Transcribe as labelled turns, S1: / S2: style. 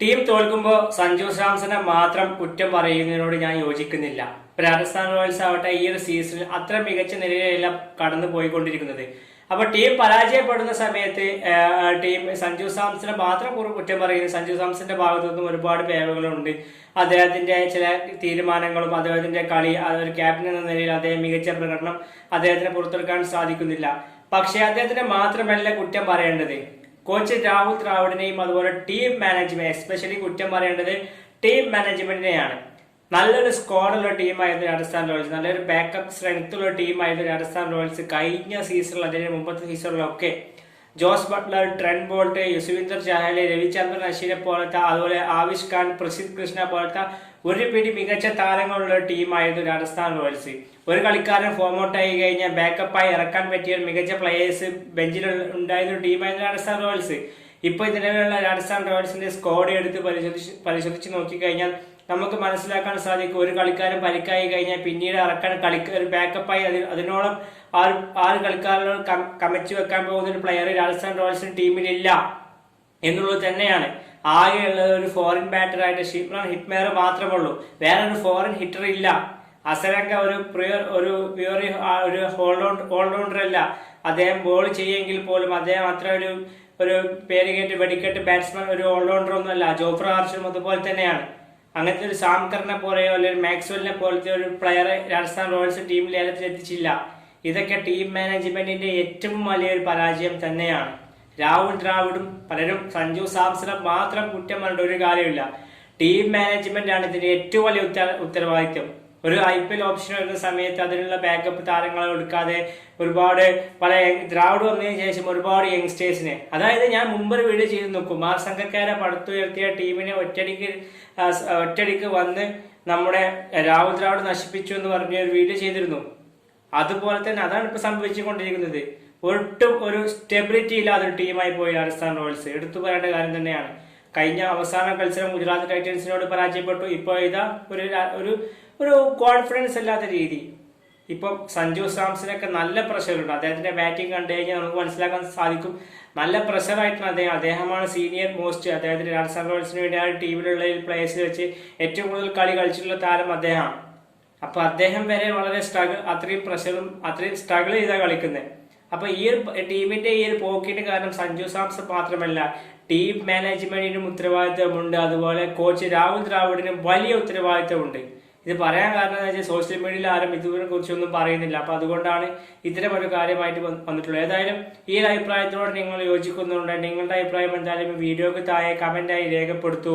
S1: Team തോൽക്കുമ്പോൾ Sanju സാംസനെ മാത്രം കുറ്റം പറയുന്നതിനോട് ഞാൻ യോജിക്കുന്നില്ല. രാജസ്ഥാൻ റോയൽസ് ആവട്ടെ ഈ ഒരു സീസണിൽ അത്ര മികച്ച നിലയിലല്ല കടന്നു പോയിക്കൊണ്ടിരിക്കുന്നത്. അപ്പൊ ടീം പരാജയപ്പെടുന്ന സമയത്ത് ടീം സഞ്ജു സാംസനെ മാത്രം കുറെ കുറ്റം പറയുന്നത് സഞ്ജു സാംസന്റെ ഭാഗത്തു നിന്നും ഒരുപാട് പേവകളുണ്ട് അദ്ദേഹത്തിന്റെ ചില തീരുമാനങ്ങളും അദ്ദേഹത്തിന്റെ കളി ഒരു ക്യാപ്റ്റൻ എന്ന നിലയിൽ അദ്ദേഹം മികച്ച പ്രകടനം അദ്ദേഹത്തിന് പുറത്തെടുക്കാൻ സാധിക്കുന്നില്ല. പക്ഷേ അദ്ദേഹത്തിന് മാത്രമല്ല കുറ്റം പറയേണ്ടത്. കോച്ച് രാഹുൽ ദ്രാവിഡിനെയും അതുപോലെ ടീം മാനേജ്മെന്റ് എസ്പെഷ്യലി കുറ്റം പറയേണ്ടത് ടീം മാനേജ്മെന്റിനെയാണ് നല്ലൊരു സ്ക്വാഡുള്ള ടീമായിരുന്നു രാജസ്ഥാൻ റോയൽസ്. നല്ലൊരു ബാക്കപ്പ് സ്ട്രെങ്ത് ഉള്ള ടീമായിരുന്നു രാജസ്ഥാൻ റോയൽസ് കഴിഞ്ഞ സീസണിൽ അതിന് മുമ്പത്തെ സീസണിലൊക്കെ Jos Buttler Trent Boult Yuzvendra ചഹലെ Ravichandran അശ്വിനെ പോലത്തെ അതുപോലെ ആവിഷ് ഖാൻ പ്രസിദ്ധ് കൃഷ്ണ പോലത്തെ ഒരു പിടി മികച്ച താരങ്ങളുള്ള ടീമായിരുന്നു രാജസ്ഥാൻ റോയൽസ്. ഒരു കളിക്കാരൻ ഫോം ഔട്ട് ആയി കഴിഞ്ഞാൽ ബാക്കപ്പായി ഇറക്കാൻ പറ്റിയ ഒരു മികച്ച പ്ലേയേഴ്സ് ബെഞ്ചിൽ ഉണ്ടായിരുന്ന ടീമായിരുന്നു രാജസ്ഥാൻ റോയൽസ്. ഇപ്പൊ നിലവിലുള്ള രാജസ്ഥാൻ റോയൽസിന്റെ സ്ക്വാഡ് എടുത്ത് പരിശോധിച്ച് പരിശോധിച്ച് നോക്കിക്കഴിഞ്ഞാൽ നമുക്ക് മനസ്സിലാക്കാൻ സാധിക്കും. ഒരു കളിക്കാരൻ പരിക്കായി കഴിഞ്ഞാൽ പിന്നീട് ഇറക്കാൻ കളിക്ക ഒരു ബാക്കപ്പായി അതിൽ അതിനോളം ആറ് ആറ് കളിക്കാരനോട് കമച്ചു വെക്കാൻ പോകുന്ന ഒരു പ്ലെയർ രാജസ്ഥാൻ റോയൽസിന് ടീമിലില്ല എന്നുള്ളത് തന്നെയാണ്. ആകെയുള്ളത് ഒരു ഫോറിൻ ബാറ്റർ ആയിട്ട് ഷിപ്രാൻ ഹിറ്റ്മേർ മാത്രമേ ഉള്ളൂ വേറെ ഒരു ഫോറിൻ ഹിറ്റർ ഇല്ല. അസരങ്ക ഒരു പ്രിയർ ഒരു പ്യൂറി ഒരു ഓൾറൗണ്ടർ അല്ല. അദ്ദേഹം ബോൾ ചെയ്യെങ്കിൽ പോലും അദ്ദേഹം അത്ര ഒരു ഒരു പേരുകേറ്റ് വെടിക്കെട്ട് ബാറ്റ്സ്മാൻ ഒരു ഓൾറൗണ്ടർ ഒന്നുമല്ല. ജോഫ്ര ആർച്ചും അതുപോലെ തന്നെയാണ്. അങ്ങനത്തെ ഒരു സാംകറിനെ പോലെയോ അല്ലെങ്കിൽ മാക്സ്വെലിനെ പോലത്തെ ഒരു പ്ലെയറെ രാജസ്ഥാൻ റോയൽസ് ടീം ലേലത്തിൽ എത്തിച്ചില്ല. ഇതൊക്കെ ടീം മാനേജ്മെന്റിന്റെ ഏറ്റവും വലിയൊരു പരാജയം തന്നെയാണ്. രാഹുൽ ദ്രാവിഡും പലരും സഞ്ജു സാംസണും മാത്രം കുറ്റം പറഞ്ഞിട്ട് ഒരു കാര്യമില്ല ടീം മാനേജ്മെന്റ് ആണ് ഇതിന്റെ ഏറ്റവും വലിയ ഉത്തര ഉത്തരവാദിത്വം. ഒരു ഐ പി എൽ ഓപ്ഷൻ വരുന്ന സമയത്ത് അതിനുള്ള ബാക്കപ്പ് താരങ്ങളെ എടുക്കാതെ ഒരുപാട് പല ദ്രാവിഡ് വന്നതിന് ശേഷം ഒരുപാട് യങ്സ്റ്റേഴ്സിനെ അതായത് ഞാൻ മുമ്പൊരു വീഡിയോ നോക്കും. കുമാർ സംഘക്കാരെ പടുത്തുയർത്തിയ ടീമിനെ ഒറ്റടിക്ക് ഒറ്റടിക്ക് വന്ന് നമ്മുടെ രാഹുൽ ദ്രാവിഡ് നശിപ്പിച്ചു എന്ന് പറഞ്ഞ ഒരു വീഡിയോ ചെയ്തിരുന്നു. അതുപോലെ തന്നെ അതാണ് ഇപ്പൊ സംഭവിച്ചുകൊണ്ടിരിക്കുന്നത്. ഒട്ടും ഒരു സ്റ്റെബിലിറ്റി ഇല്ലാത്ത ഒരു ടീമായി പോയി രാജസ്ഥാൻ റോയൽസ്. എടുത്തു പറയേണ്ട കാര്യം തന്നെയാണ്. കഴിഞ്ഞ അവസാന മത്സരം ഗുജറാത്ത് ടൈറ്റൻസിനോട് പരാജയപ്പെട്ടു. ഇപ്പോൾ ഇതാ ഒരു ഒരു ഒരു കോൺഫിഡൻസ് ഇല്ലാത്ത രീതി. ഇപ്പം സഞ്ജു സാംസനൊക്കെ നല്ല പ്രഷറുണ്ട് അദ്ദേഹത്തിന്റെ ബാറ്റിംഗ് കണ്ടു കഴിഞ്ഞാൽ നമുക്ക് മനസ്സിലാക്കാൻ സാധിക്കും. നല്ല പ്രഷറായിട്ടാണ് അദ്ദേഹം. അദ്ദേഹമാണ് സീനിയർ മോസ്റ്റ് അദ്ദേഹത്തിന്റെ രാജസ്ഥാൻ റോയൽസിന് വേണ്ടി ആ ടീമിലുള്ള പ്ലേയേഴ്സിൽ വെച്ച് ഏറ്റവും കൂടുതൽ കളി കളിച്ചിട്ടുള്ള താരം അദ്ദേഹമാണ്. അപ്പൊ അദ്ദേഹം വരെ വളരെ സ്ട്രഗിൾ അത്രയും പ്രഷറും അത്രയും സ്ട്രഗിൾ ചെയ്താണ് കളിക്കുന്നത് അപ്പോൾ ഈ ഒരു ടീമിന്റെ ഈ ഒരു പോക്കിന്റെ കാരണം സഞ്ജു സാംസൺ മാത്രമല്ല ടീം മാനേജ്മെന്റിനും ഉത്തരവാദിത്തമുണ്ട്. അതുപോലെ കോച്ച് രാഹുൽ ദ്രാവിഡിനും വലിയ ഉത്തരവാദിത്തമുണ്ട്. ഇത് പറയാൻ കാരണം വെച്ചാൽ സോഷ്യൽ മീഡിയയിൽ ആരും ഇതിനെ കുറിച്ചൊന്നും പറയുന്നില്ല. അപ്പൊ അതുകൊണ്ടാണ് ഇത്തരം ഒരു കാര്യമായിട്ട് വന്ന് വന്നിട്ടുള്ളത്. ഏതായാലും ഈ അഭിപ്രായത്തോട് നിങ്ങൾ യോജിക്കുന്നുണ്ട്. നിങ്ങളുടെ അഭിപ്രായം എന്തായാലും വീഡിയോക്ക് താഴെ കമന്റായി രേഖപ്പെടുത്തൂ.